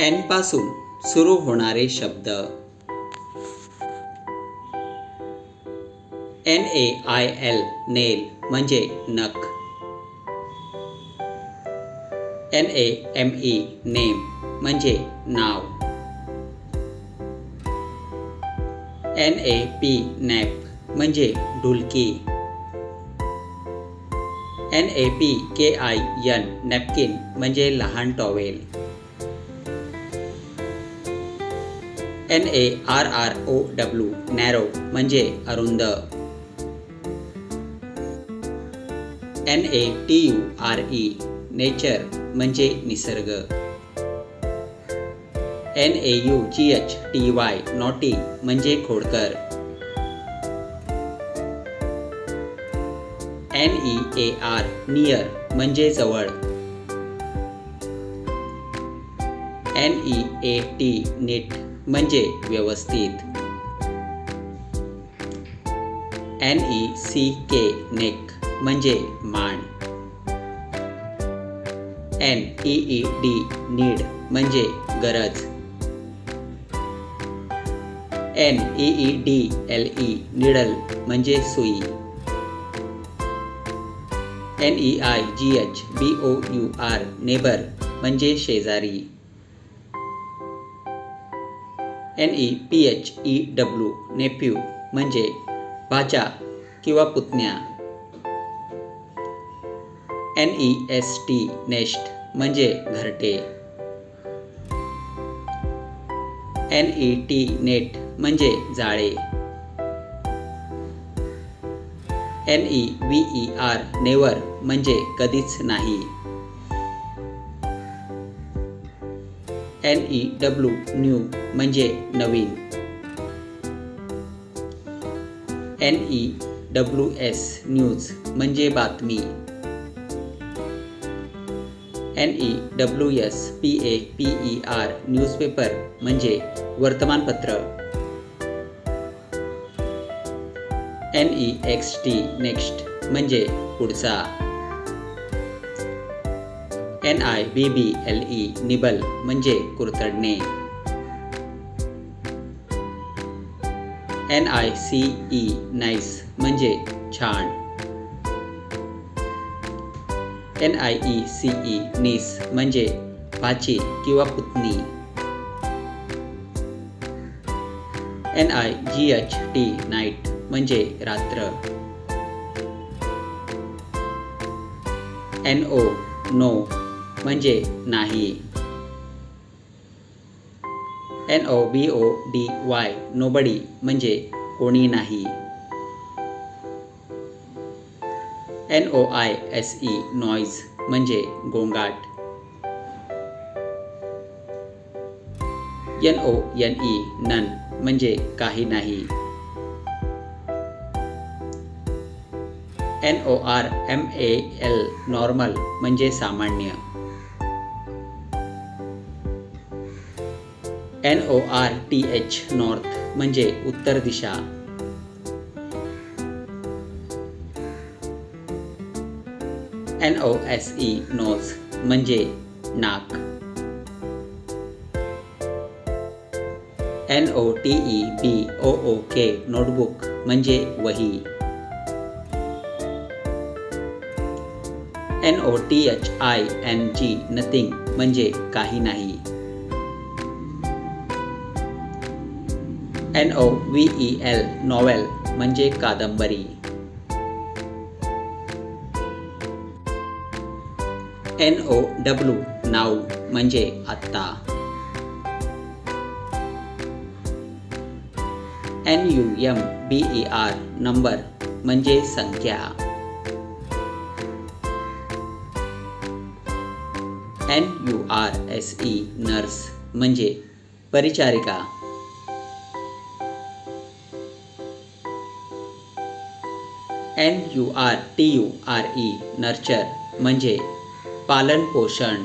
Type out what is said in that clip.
एनपासून सुरू होणारे शब्द. N A I L nail म्हणजे नख. N A M E name म्हणजे नाव. एन ए पी नॅप म्हणजे ढुलकी. N A P K I N napkin म्हणजे लहान towel. N A R R O W narrow म्हणजे अरुंद. N A T U R E nature म्हणजे निसर्ग. N A U G H T Y naughty म्हणजे खोडकर. N E A R near म्हणजे जवळ. N E A T neat म्हणजे व्यवस्थित. N E C K neck म्हणजे मान N E E D need म्हणजे गरज. N E E D L E needle म्हणजे सुई. N E I G H B O U R neighbour म्हणजे शेजारी. N E P H E W nephew म्हणजे भाचा किंवा पुतण्या. N E S T nest म्हणजे घरटे. एन ई टी नेट म्हणजे जाळे. N E V E R never म्हणजे कधीच नाही. एन ई डब्ल्यू न्यू म्हणजे नवीन. N E W S news म्हणजे बातमी. N E W S P A P E R newspaper म्हणजे वर्तमानपत्र. N E X T next म्हणजे पुढचा. N I B B L E nibble म्हणजे कुरतडणे. N I C E nice म्हणजे छान. N I E C E niece म्हणजे भाची किंवा पुतणी. N I G H T night म्हणजे रात्र. एन ओ नो म्हणजे नाही. N O B O D Y nobody म्हणजे कोणी नाही. N O I S E noise म्हणजे गोंगाट. N O N E none म्हणजे काही नाही. N O R M A L normal म्हणजे सामान्य. N O R T H north म्हणजे उत्तर दिशा. N O S E nose म्हणजे नाक. N O T E B O O K notebook म्हणजे वही. N O T H I N G nothing म्हणजे काही नाही. N O V E L novel म्हणजे कादंबरी. एन ओ डब्ल्यू नाऊ म्हणजे आत्ता. N U M B E R number म्हणजे संख्या. N U R S E nurse म्हणजे परिचारिका. N U R T U R E nurture म्हणजे पालन पोषण.